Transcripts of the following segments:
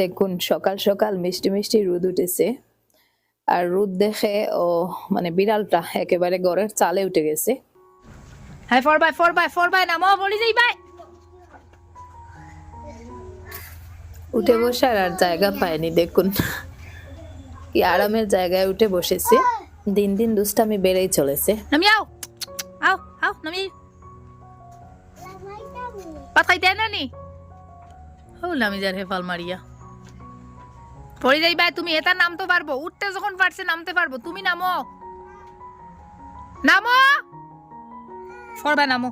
দেখুন সকাল সকাল মিষ্টি মিষ্টি রোদ উঠেছে। আর রোদ দেখে ও মানে বিড়ালটা একেবারে ঘরের চালে উঠে গেছে। হ্যাঁ four by four by four by নামো বলি যাই বাই। উঠে বসার আর জায়গা পায়নি দেখুন। কি আরামের জায়গায় উঠে বসেছে। দিন দিন দুষ্টামি বেড়েই চলেছে। নামি আও আও আও নামি। পাত খাইতে না নি? ও নামি যার হেফাল মারিয়া পড়ে যাই বাই তুমি এটা নামতে পারব। উঠতে যখন পারছে নামতে পারব। তুমি নামো। নামো! ফরবা নামো।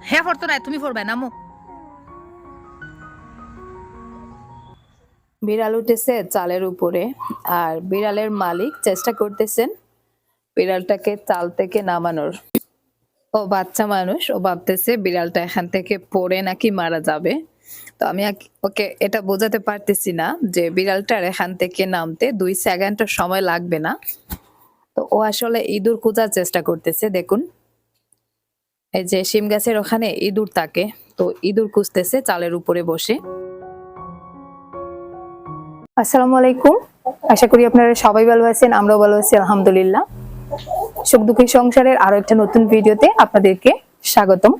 হ্যাঁ ফরতো না, তুমি ফরবা, নামো। বিড়াল উঠেছে চালের উপরে, আর বিড়ালের মালিক চেষ্টা করতেছেন বিড়ালটাকে চাল থেকে নামানোর। ও বাচ্চা মানুষ, ও ভাবতেছে বিড়ালটা এখান থেকে পড়ে নাকি মারা যাবে। তো আমি ওকে এটা বোঝাতে পারতেছি না যে বিড়ালটার এখান থেকে নামতে দুই সেকেন্ডের সময় লাগবে না। তো ও আসলে ইঁদুর খোঁজার চেষ্টা করতেছে, দেখুন। এই যে শিম গাছের ওখানে ইঁদুর থাকে, তো ইঁদুর খুঁজতেছে চালের উপরে বসে। আসসালামু আলাইকুম। আশা করি আপনারা সবাই ভালো আছেন, আমরাও ভালো আছি, আলহামদুলিল্লাহ। সুখ দুঃখী সংসারের আরও একটা নতুন ভিডিওতে আপনাদেরকে স্বাগতম।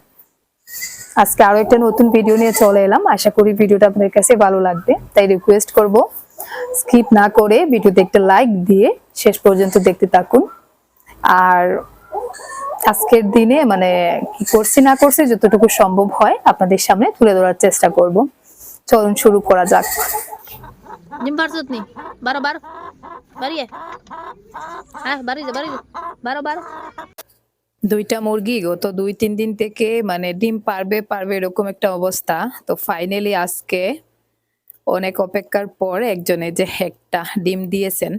আজকে আরও একটা নতুন ভিডিও নিয়ে চলে এলাম। আশা করি ভিডিওটা আপনাদের কাছে ভালো লাগবে। তাই রিকোয়েস্ট করব স্কিপ না করে ভিডিওতে একটা লাইক দিয়ে শেষ পর্যন্ত দেখতে থাকুন। আর আজকের দিনে মানে কি করছি না করছি যতটুকু সম্ভব হয় আপনাদের সামনে তুলে ধরার চেষ্টা করব। চলুন শুরু করা যাক। বারো বারো বাড়িয়ে। হ্যাঁ বাড়ি বাড়ি বারো বারো। দুইটা মুরগি গত দুই তিন দিন থেকে মানে ডিম পারবে পারবে এরকম একটা অবস্থা। তো ফাইনালি আজকে অনেক অপেক্ষার পর একজনে যে একটা ডিম দিয়েছেন।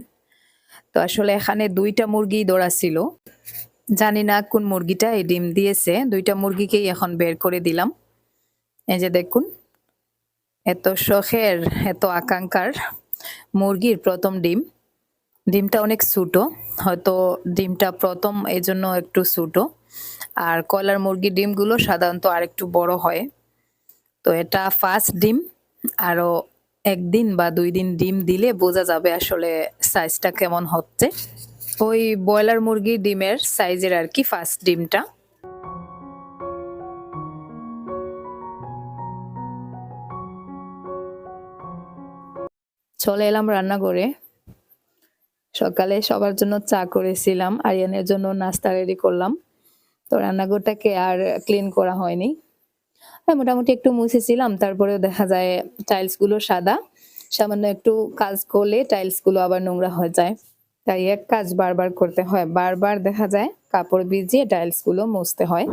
তো আসলে এখানে দুইটা মুরগি দৌড়া ছিল। জানি না কোন মুরগিটা এই ডিম দিয়েছে, দুইটা মুরগিকেই এখন বের করে দিলাম। এই যে দেখুন, এত শখের, এত আকাঙ্ক্ষার মুরগির প্রথম ডিম। ডিমটা অনেক ছোটো হয়তো ডিমটা প্রথম এই জন্য একটু ছোটো আর কয়লার মুরগির ডিমগুলো সাধারণত আরেকটু বড় হয়। তো এটা ফার্স্ট ডিম আরও একদিন বা দুই দিন ডিম দিলে বোঝা যাবে আসলে সাইজটা কেমন হচ্ছে। ওই ব্রয়লার মুরগির ডিমের সাইজের আর কি ফার্স্ট ডিমটা। চলে এলাম রান্না রান্নাঘরে। সকালে সবার জন্য চা করেছিলাম, আরিয়ানের জন্য নাস্তা রেডি করলাম। তো রান্নাঘরটাকে আর ক্লিন করা হয়নি। হ্যাঁ মোটামুটি একটু মুছেছিলাম, তারপরেও দেখা যায় টাইলসগুলো সাদা। সামান্য একটু কাজ করলে টাইলসগুলো আবার নোংরা হয়ে যায়। তাই এক কাজ বারবার করতে হয়। বারবার দেখা যায় কাপড় ভিজিয়ে টাইলসগুলো মুছতে হয়।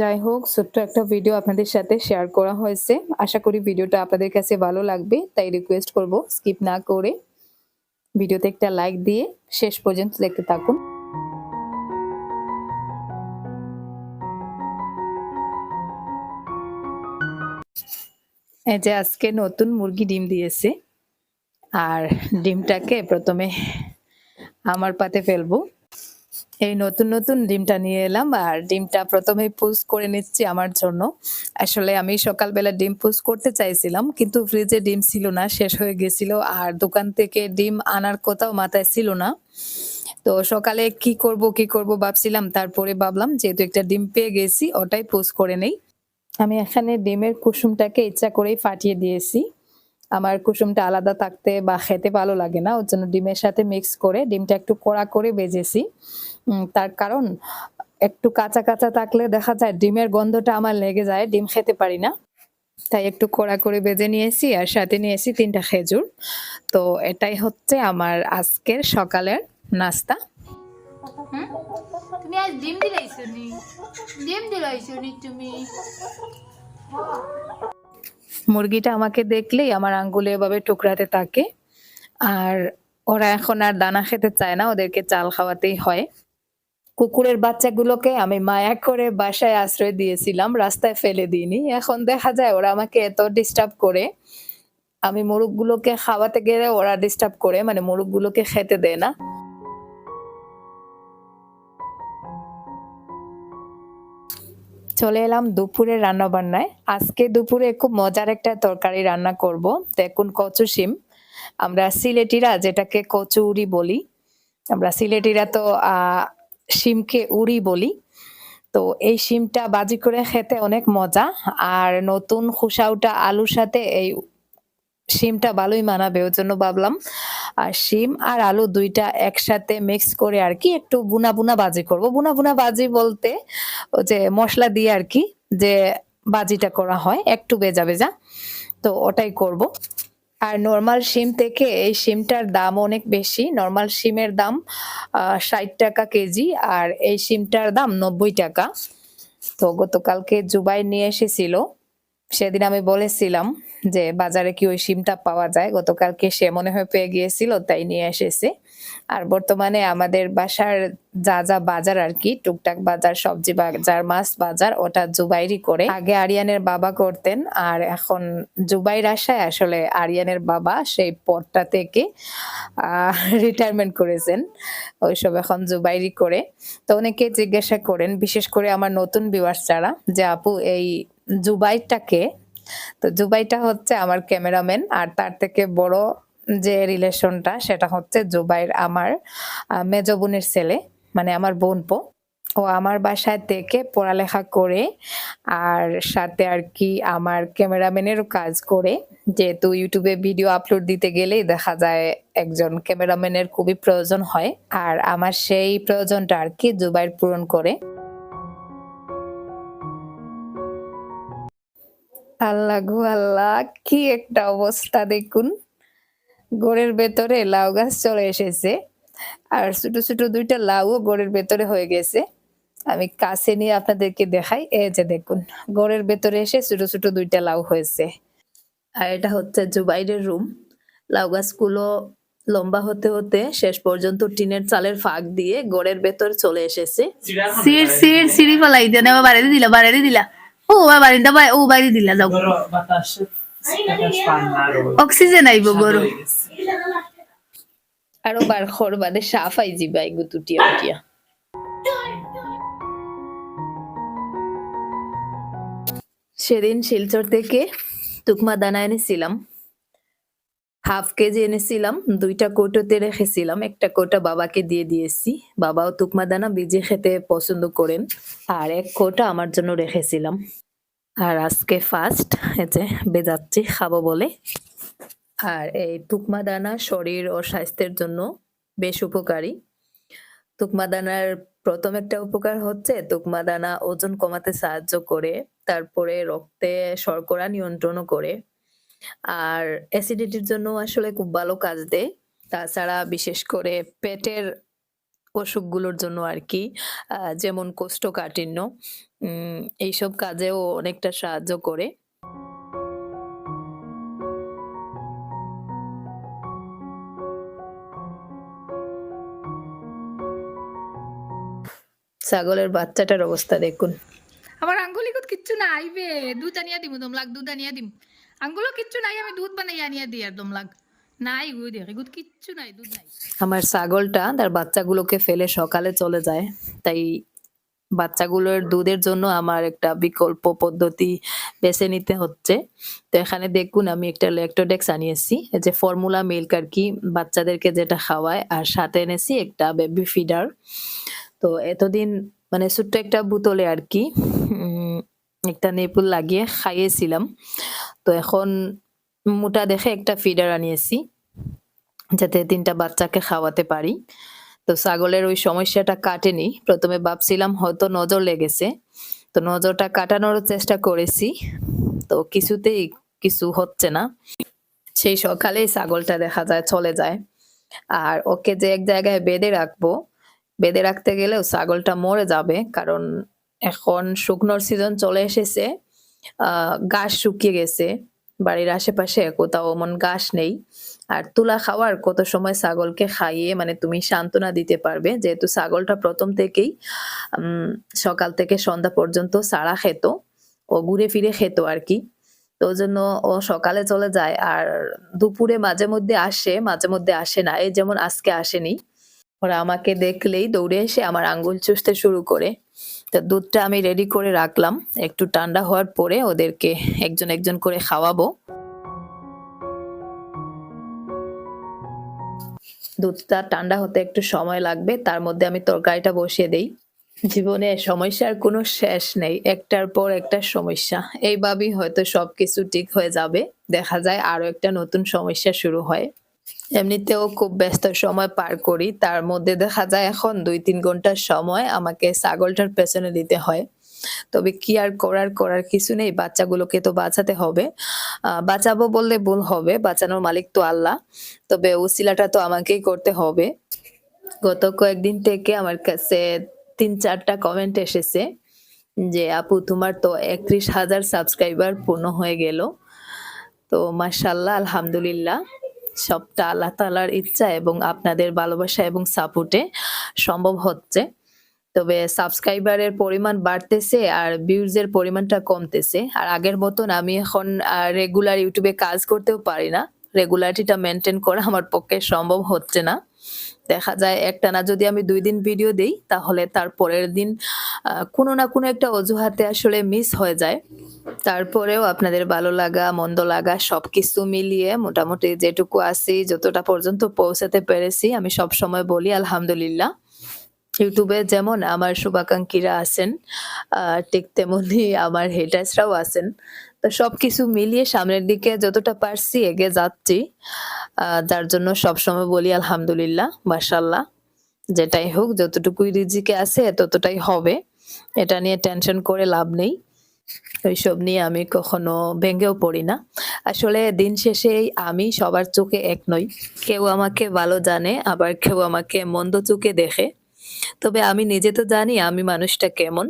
যাই হোক, ছোট্ট একটা ভিডিও আপনাদের সাথে শেয়ার করা হয়েছে। আশা করি ভিডিওটা আপনাদের কাছে ভালো লাগবে, তাই রিকোয়েস্ট করব স্কিপ না করে ভিডিওতে একটা লাইক দিয়ে শেষ পর্যন্ত দেখতে থাকুন। এই যে আজকে নতুন মুরগি ডিম দিয়েছে, আর ডিমটাকে প্রথমে আমার পাতে ফেলব। এই নতুন নতুন ডিমটা নিয়ে এলাম আর ডিমটা প্রথমে পুজ করে নিচ্ছি আমার জন্য। আসলে আমি সকালবেলা ডিম পুজ করতে চাইছিলাম, কিন্তু ফ্রিজে ডিম ছিল না, শেষ হয়ে গেছিল আর দোকান থেকে ডিম আনার কোথাও মাথায় ছিল না। তো সকালে কি করব কি করব ভাবছিলাম, তারপরে ভাবলাম যেহেতু একটা ডিম পেয়ে গেছি, ওটাই পোজ করে নেই। আমি এখানে ডিমের কুসুমটাকে ইচ্ছা করেই ফাটিয়ে দিয়েছি। আমার কুসুমটা আলাদা থাকতে বা খেতে ভালো লাগে না, ওর জন্য ডিমের সাথে মিক্স করে ডিমটা একটু কড়া করে বেজেছি তার কারণ একটু কাঁচা কাঁচা থাকলে দেখা যায় ডিমের গন্ধটা আমার লেগে যায় ডিম খেতে পারি না। তাই একটু কড়া করে বেজে নিয়েছি আর সাথে নিয়েছি তিনটা খেজুর। তো এটাই হচ্ছে আমার আজকের সকালের নাস্তা। তুমি আজ ডিম দিলাইছো নি ডিম দিলাইছো নি তুমি? মুরগিটা আমাকে দেখলেই আমার আঙ্গুলে এভাবে টুকরাতে থাকে। আর ওরা এখন আর দানা খেতে চায় না ওদেরকে চাল খাওয়াতেই হয়। কুকুরের বাচ্চাগুলোকে আমি মায়া করে বাসায় আশ্রয় দিয়েছিলাম, রাস্তায় ফেলে দিইনি। এখন দেখা যায় ওরা আমাকে এত ডিস্টার্ব করে, আমি মোরগগুলোকে খাওয়াতে গেলে ওরা ডিস্টার্ব করে মানে মোরগগুলোকে খেতে দেয় না। চলে এলাম দুপুরে রান্না বান্নায় আজকে দুপুরে খুব মজার একটা তরকারি রান্না করব। দেখুন কচু শিম। আমরা সিলেটিরা যেটাকে কচুরি বলি, আমরা সিলেটিরা তো শিমকে উড়ি বলি। তো এই শিমটা বাজি করে খেতে অনেক মজা। আর নতুন খুসাউটা আলুর সাথে এই শিমটা ভালোই মানাবে ওর জন্য ভাবলাম। আর শিম আর আলু দুইটা একসাথে মিক্স করে আর কি একটু বুনা বুনা বাজি করব। বুনা বুনা বাজি বলতে ও যে মশলা দিয়ে আর কি যে বাজিটা করা হয়, একটু বেজা বেজা তো ওটাই করব। আর নর্মাল সিম থেকে এই সিমটার দাম অনেক বেশি। নর্মাল সিমের দাম ষাট টাকা কেজি আর এই সিমটার দাম নব্বই টাকা। তো গতকালকে জুবাই নিয়ে এসেছিল। সেদিন আমি বলেছিলাম যে বাজারে কি ওই সিমটা পাওয়া যায়? গতকালকে সে মনে হয় পেয়ে গিয়েছিল, তাই নিয়ে এসেছে। আর বর্তমানে আমাদের বাসার যা যা বাজার আর কি, টুকটাক বাজার, সবজি বাজার, মাছ বাজার, ওটা জুবাইরি করে আগে আরিয়ানের বাবা করতেন। আর এখন জুবাইর আসায় আসলে আরিয়ানের বাবা সেই পদটা থেকে রিটায়ারমেন্ট করেছেন। ওইসব এখন জুবাইরই করে। তো অনেকে জিজ্ঞাসা করেন, বিশেষ করে আমার নতুন ভিউয়ার্স যারা, যে আপু, এই জুবাইটাকে তো জুবাইটা হচ্ছে আমার ক্যামেরাম্যান আর তার থেকে বড় যে রিলেশনটা সেটা হচ্ছে জুবাইর আমার মেজ বোনের ছেলে মানে আমার বোনপো ও আমার বাসায় থেকে পড়ালেখা করে আর সাথে আর কি আমার ক্যামেরাম্যানেরও কাজ করে। যেহেতু ইউটিউবে ভিডিও আপলোড দিতে গেলেই দেখা যায় একজন ক্যামেরাম্যানের খুবই প্রয়োজন হয়। আর আমার সেই প্রয়োজনটা আর কি জুবাইর পূরণ করে। আল্লাহ আল্লাহ, কি একটা অবস্থা দেখুন। গোড়ের ভেতরে লাউ গাছ চলে এসেছে, আর ছোট ছোট দুইটা লাউও গোড়ের ভেতরে হয়ে গেছে। আমি কাছে নিয়ে আপনাদেরকে দেখাই, এই যে দেখুন, গোড়ের ভেতরে এসে ছোট ছোট দুইটা লাউ হয়েছে। আর এটা হচ্ছে জুবাইরের রুম। লাউ গাছগুলো লম্বা হতে হতে শেষ পর্যন্ত টিনের চালের ফাঁক দিয়ে গোড়ের ভেতর চলে এসেছে। সির সির, সিঁড়ি ফলাই দিয়ে, নেবা বাড়ি দিলা বাড়ি দিলা। ও বাড়িটা ও বাইরে দিলা যাও। অক্সিজেন আইব বড়। আরও বার খর বাদে সাফাই জিবাই গুতুটিয়া উটিয়া সেদিন শিলচর থেকে তুকমা দানা এনেছিলাম। হাফ কেজি এনেছিলাম, দুইটা কৌটোতে রেখেছিলাম, একটা কৌটা বাবাকে দিয়ে দিয়েছি। বাবাও তুকমা দানা ভিজে খেতে পছন্দ করেন, আর এক কৌটা আমার জন্য রেখেছিলাম। আর আজকে ফার্স্ট এতে বেজাচ্ছি, খাব বলে। আর এই তুকমা দানা শরীর ও স্বাস্থ্যের জন্য বেশ উপকারী। তুকমা দানার প্রথম একটা উপকার হচ্ছে তুকমা দানা ওজন কমাতে সাহায্য করে, তারপরে রক্তে শর্করা নিয়ন্ত্রণও করে। আর অ্যাসিডিটির জন্য আসলে খুব ভালো কাজ দেয়। তাছাড়া বিশেষ করে পেটের অসুখগুলোর জন্য আর কি যেমন কোষ্ঠকাঠিন্য এইসব কাজেও অনেকটা সাহায্য করে। ছাগলের বাচ্চাটার অবস্থা দেখুন। আমার আঙ্গুলিকত কিচ্ছু না আইবে দুধ আনিয়া দিম তোমলাক দুধ আনিয়া দিম। আঙ্গুলো কিচ্ছু নাই, আমি দুধ বানাই আনিয়া দিই নাই গু দেখে গুদ কিচ্ছু নাই, দুধ নাই। আমার ছাগলটা, তার বাচ্চাগুলোকে ফেলে সকালে চলে যায়, তাই বাচ্চাগুলোর দুধের জন্য আমার একটা বিকল্প পদ্ধতি বেছে নিতে হচ্ছে। তো এখানে দেখুন, আমি একটা ল্যাক্টোডেক্স আনিয়েছি যে ফর্মুলা মিল্ক আর কি, বাচ্চাদেরকে যেটা খাওয়ায়, আর সাথে এনেছি একটা বেবি ফিডার। তো এতদিন মানে ছোট্ট একটা বোতলে আর কি একটা নেপুল লাগিয়ে খাইয়েছিলাম। তো এখন মোটা দেখে একটা ফিডার আনিয়েছি, যাতে তিনটা বাচ্চাকে খাওয়াতে পারি। তো ছাগলের ওই সমস্যাটা কাটেনি। প্রথমে ভাবছিলাম হয়তো নজর লেগেছে। তো নজরটা কাটানোর চেষ্টা করেছি। তো কিছুতেই কিছু হচ্ছে না। সেই সকালেই ছাগলটা দেখা যায় চলে যায়। আর ওকে যে এক জায়গায় বেঁধে রাখব, বেঁধে রাখতে গেলেও ছাগলটা মরে যাবে। কারণ এখন শুকনোর সিজন চলে এসেছে। ঘাস শুকিয়ে গেছে, বাড়ির আশেপাশে কোথাও এমন ঘাস নেই। আর তুলা খাওয়ার কত সময় ছাগলকে খাইয়ে মানে তুমি সান্ত্বনা দিতে পারবে, যেহেতু ছাগলটা প্রথম থেকেই সকাল থেকে সন্ধ্যা পর্যন্ত সাড়া খেত, ও ঘুরে ফিরে খেত আর কি। তো জন্য ও সকালে চলে যায়, আর দুপুরে মাঝে মধ্যে আসে, মাঝে মধ্যে আসে না। এই যেমন আজকে আসেনি। ওরা আমাকে দেখলেই দৌড়ে এসে আমার আঙ্গুল চুষতে শুরু করে। তো দুধটা আমি রেডি করে রাখলাম। একটু ঠান্ডা হওয়ার পরে ওদেরকে একজন একজন করে খাওয়াবো। দুধটা ঠান্ডা হতে একটু সময় লাগবে, তার মধ্যে আমি তরকারিটা বসিয়ে দেই। জীবনে সমস্যার কোনো শেষ নেই, একটার পর একটা সমস্যা। এইভাবেই হয়তো সবকিছু ঠিক হয়ে যাবে। দেখা যায় আরও একটা নতুন সমস্যা শুরু হয়। এমনিতেও খুব ব্যস্ত সময় পার করি। তার মধ্যে দেখা যায় এখন দুই তিন ঘণ্টার সময় আমাকে ছাগলটার পেছনে দিতে হয়। তবে কি আর করার করার কিছু নেই। বাচ্চাগুলোকে তো বাঁচাতে হবে। বাঁচাবো বললে ভুল হবে। বাঁচানোর মালিক তো আল্লাহ। তবে উসিলাটা তো আমাকেই করতে হবে। গত কয়েকদিন থেকে আমার কাছে তিন চারটা কমেন্ট এসেছে যে, আপু, তোমার তো একত্রিশ হাজার সাবস্ক্রাইবার পূর্ণ হয়ে গেল। তো মাশাল্লাহ আলহামদুলিল্লাহ। সবটা আল্লাহ তালার ইচ্ছা এবং আপনাদের ভালোবাসা এবং সাপোর্টে সম্ভব হচ্ছে। তবে সাবস্ক্রাইবারের পরিমাণ বাড়তেছে আর ভিউজের পরিমাণটা কমতেছে। আর আগের মতন আমি এখন রেগুলার ইউটিউবে কাজ করতেও পারি না। রেগুলারিটিটা মেনটেন করা আমার পক্ষে সম্ভব হচ্ছে না। দেখা যায় একটানা যদি আমি দুই দিন ভিডিও দেই, তাহলে তার পরের দিন কোনো না কোনো একটা অজুহাতে আসলে মিস হয়ে যায়। তারপরেও আপনাদের ভালো লাগা, মন্দ লাগা সবকিছু মিলিয়ে মোটামুটি যেটুকু আছি, যতটা পর্যন্ত পৌঁছাতে পেরেছি, আমি সব সময় বলি আলহামদুলিল্লাহ। ইউটিউবে যেমন আমার শুভাকাঙ্ক্ষীরা আছেন ঠিক তেমনি আমার হেটার্সরাও আছেন। তো সবকিছু মিলিয়ে সামনের দিকে যতটা পারছি এগে যাচ্ছি যার জন্য সবসময় বলি আলহামদুলিল্লাহ মাশাল্লাহ যেটাই হোক, যতটুকুই রিজিকে আছে, ততটাই হবে। এটা নিয়ে টেনশন করে লাভ নেই। ওইসব নিয়ে আমি কখনো ভেঙেও পড়ি না। আসলে দিন শেষে আমি সবার চোখে এক নই। কেউ আমাকে ভালো জানে, আবার কেউ আমাকে মন্দ চোখে দেখে। তবে আমি নিজে তো জানি আমি মানুষটা কেমন।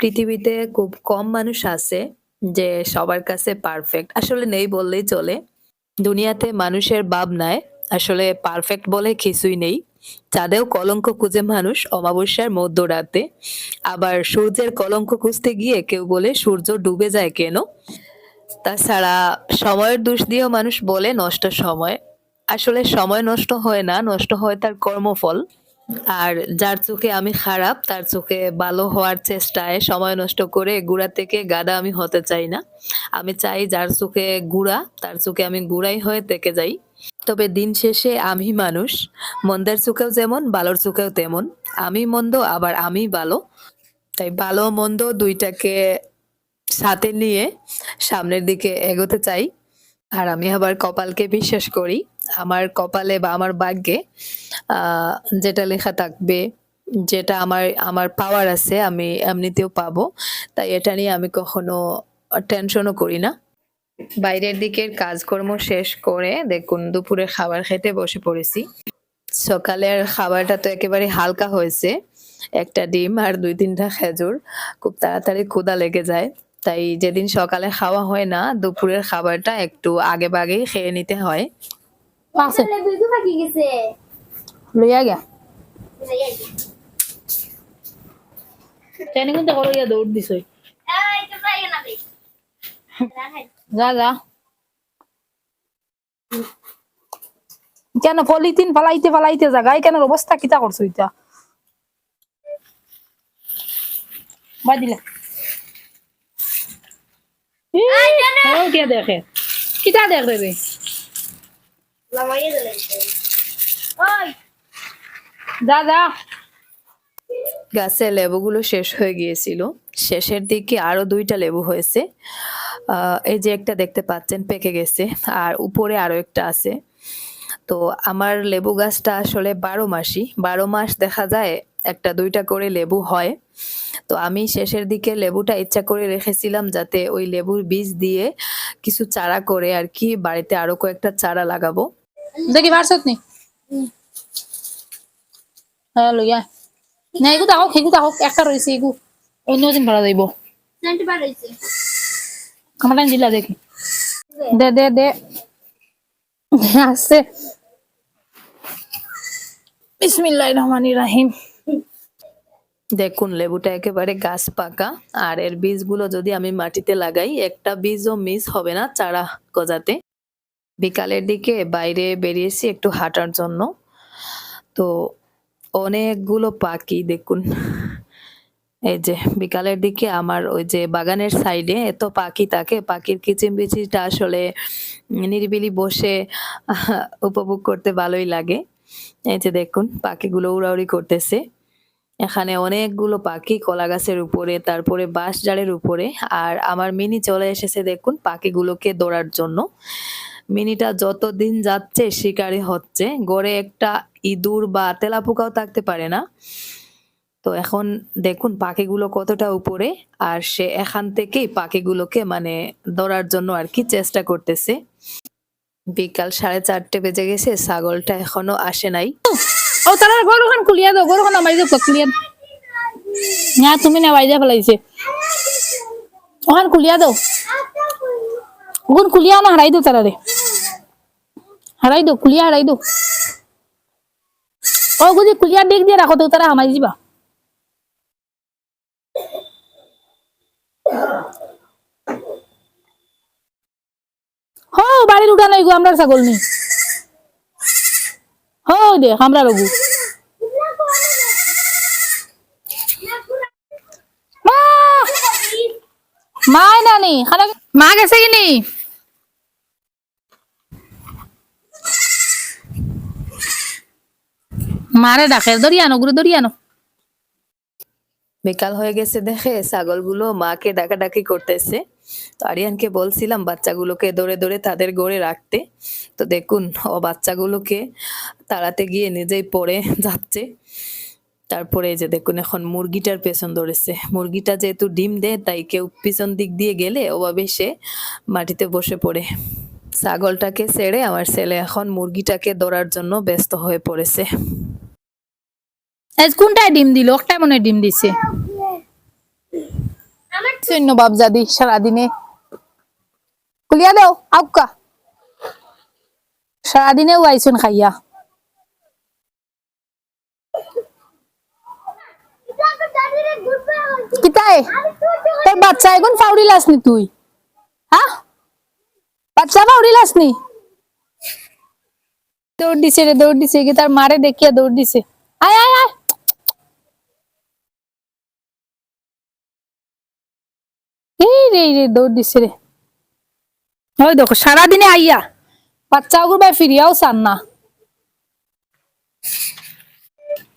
পৃথিবীতে খুব কম মানুষ আছে যে সবার কাছে পারফেক্ট আসলে নেই বললেই চলে। দুনিয়াতে মানুষের ভাব নাই। আসলে পারফেক্ট বলে কিছুই নেই। চাঁদেও কলঙ্ক খুঁজে মানুষ অমাবস্যার মধ্যরাতে। আবার সূর্যের কলঙ্ক খুঁজতে গিয়ে কেউ বলে সূর্য ডুবে যায় কেন? তাছাড়া সময়ের দোষ দিয়েও মানুষ বলে নষ্ট সময়। আসলে সময় নষ্ট হয় না, নষ্ট হয় তার কর্মফল। আর যার চোখে আমি খারাপ, তার চোখে ভালো হওয়ার চেষ্টায় সময় নষ্ট করে গুড়া থেকে গাদা আমি হতে চাই না। আমি চাই যার চোখে গুড়া, তার চোখে আমি গুড়াই হয়ে থেকে যাই। তবে দিন শেষে আমি মানুষ। মন্দের চোখেও যেমন, ভালোর চোখেও তেমন। আমি মন্দ, আবার আমি ভালো। তাই ভালো মন্দ দুইটাকে সাথে নিয়ে সামনের দিকে এগোতে চাই। আর আমি আবার কপালকে বিশ্বাস করি। আমার কপালে বা আমার ভাগ্যে যেটা লেখা থাকবে, যেটা আমার আমার পাওয়ার আছে, আমি এমনিতেও পাবো। তাই এটা নিয়ে আমি কখনো টেনশনও করি না। বাইরের দিকের কাজকর্ম শেষ করে দেখুন, দুপুরে খাবার খেতে বসে পড়েছি। সকালের খাবারটা তো একেবারে হালকা হয়েছে, একটা ডিম আর দুই তিনটা খেজুর। খুব তাড়াতাড়ি ক্ষুধা লেগে যায়। তাই যেদিন সকালে খাওয়া হয় না, দুপুরের খাবারটা একটু আগে বাগেই খেয়ে নিতে হয়। গেছে। লইয়া গিয়া। ট্রেনিং করো দৌড় তো যাই না বে রাখাই যা যা। কেন পলিথিন ফালাইতে ফালাইতে যা গাই কেন অবস্থা? কিতা করছ ইটা দিলা। কে দেখে। কিতা দেখবে বে লামাইয়ে দিলে ওই যা যা গাছে লেবুগুলো শেষ হয়ে গিয়েছিল। শেষের দিকে আরও দুইটা লেবু হয়েছে। আহ, এই যে একটা দেখতে পাচ্ছেন পেকে গেছে। আর উপরে আরও একটা আছে। তো আমার লেবু গাছটা আসলে বারো মাসই। বারো মাস দেখা যায় একটা দুইটা করে লেবু হয়। তো আমি শেষের দিকে লেবুটা ইচ্ছা করে রেখেছিলাম যাতে ওই লেবুর বীজ দিয়ে কিছু চারা করে আর কি বাড়িতে আরও কয়েকটা চারা লাগাবো। দেখি পারছত নি হ্যাঁ লইয়া না এগু তাহক এগু তাহক একটা রয়েছে এগু অন্য দিন ভাড়া যাইব আমার টাইম দিলা দেখি দে দে দে আছে বিসমিল্লাহির রহমানির রহিম দেখুন লেবুটা একেবারে গাছ পাকা। আর এর বীজগুলো যদি আমি মাটিতে লাগাই একটা বীজও মিস হবে না চারা গজাতে। বিকালের দিকে বাইরে বেরিয়েছি একটু হাঁটার জন্য। তো অনেকগুলো পাখি দেখুন। এই যে বিকালের দিকে আমার ওই যে বাগানের সাইডে এত পাখি থাকে, পাখির কিচিরমিচিরটা আসলে নিরিবিলি বসে উপভোগ করতে ভালোই লাগে। এই যে দেখুন পাখিগুলো উড়াউড়ি করতেছে। এখানে অনেকগুলো পাখি কলা গাছের উপরে, তারপরে বাঁশ জালের উপরে, আর আমার মিনি চলে এসেছে দেখুন পাখিগুলোকে দৌড়ার জন্য। মিনিটা যত দিন যাচ্ছে শিকারি হচ্ছে। গড়ে একটা ইঁদুর বা তেলাপোকাও থাকতে পারে না। তো এখন দেখুন পাখিগুলো কতটা উপরে, আর সে এখান থেকেই পাখিগুলোকে মানে ধরার জন্য আর কি চেষ্টা করতেছে। বিকাল সাড়ে চারটে বেজে গেছে, ছাগলটা এখনও আসে নাই। ও তারা গরু খান খুলিয়া দাও, গরু খান আমার দাও খুলিয়া না, তুমি না বাইজা ফেলাইছে। ওখান খুলিয়া দাও। ওখান খুলিয়া না হারাই দাও তারা রে হারাই দাও ও গুজি খুলিয়া দেখ দিয়ে রাখো তো তারা হামাই যাবা হো বাড়ির উঠান গো আমরা ছাগল নি হো দে আমরা রঘু মা নানি খানা মা গেছে কিনি মারে ডাকে দরিয়ানো গুরু দরিয়ানো বিকাল হয়ে গেছে দেখে ছাগলগুলো মাকে ডাকাডাকি করতেছে। তো আরিয়ানকে বলছিলাম বাচ্চাগুলোকে দৌড়ে দৌড়ে তাদের গড়ে রাখতে। তো দেখুন, ও বাচ্চাগুলোকে তাড়াতে গিয়ে নিজেই পড়ে যাচ্ছে। তারপরে যে দেখুন, এখন মুরগিটার পেছন ধরেছে মুরগিটা যেহেতু ডিম দেয়, তাই কেউ পিছন দিক দিয়ে গেলে ওভাবে সে মাটিতে বসে পড়ে। ছাগলটাকে ছেড়ে আমার ছেলে এখন মুরগিটাকে ধরার জন্য ব্যস্ত হয়ে পড়েছে। আজ কোনটায় ডিম দিল? একটাই মনে ডিম দিছে। সৈন্য বাবজাদি সারাদিনে। কুলিয়া দাও আউকা সারাদিনেও আইসুন খাইয়া। দৌড় দিছে দৌড় দিছে। তার মারে দেখিয়া দৌড় দিছে। আয় আয় আয়। রে রে, দৌড় দিছে রে। ওই দেখো, সারাদিনে আইয়া বাচ্চা ভাই ফিরিয়াও চান না।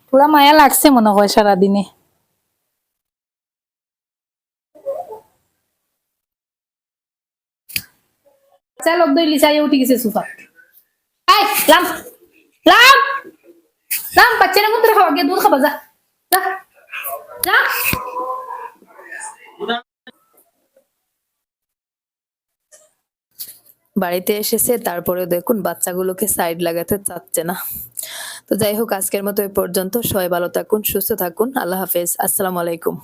পুরা মায়া লাগছে মনে হয় সারাদিনে। চল লোক দইলি চাই উঠি গেছে সুফা। আই লাম লাম লাম বাচ্চা না কোন খাওয়া, গিয়ে দুধ খাবা যা যা। বাড়িতে এসেছে তারপরে দেখুন বাচ্চাগুলোকে সাইড লাগাতে চাচ্ছে না। তো যাই হোক, আজকের মতো এই পর্যন্ত। সবাই ভালো থাকুন, সুস্থ থাকুন। আল্লাহ হাফেজ। আসসালামু আলাইকুম।